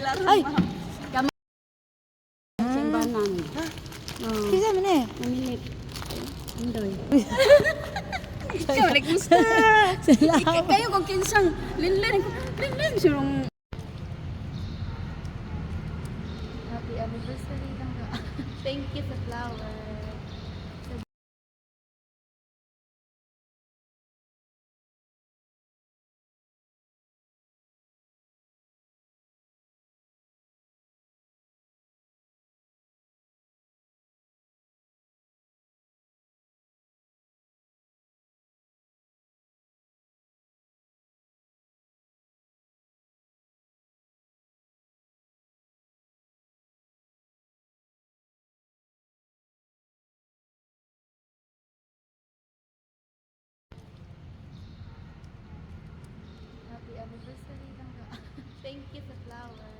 Ay! Kamay. Simbanan. Oh. Kisa man eh. Manilit. Andoy. Ikaw, nagmusta. Salamat. Kayo kung kinsang linlin. Linlin, surong. Happy anniversary. Thank you sa flower. Anniversary lang. Thank you sa flower. Sa bouquet.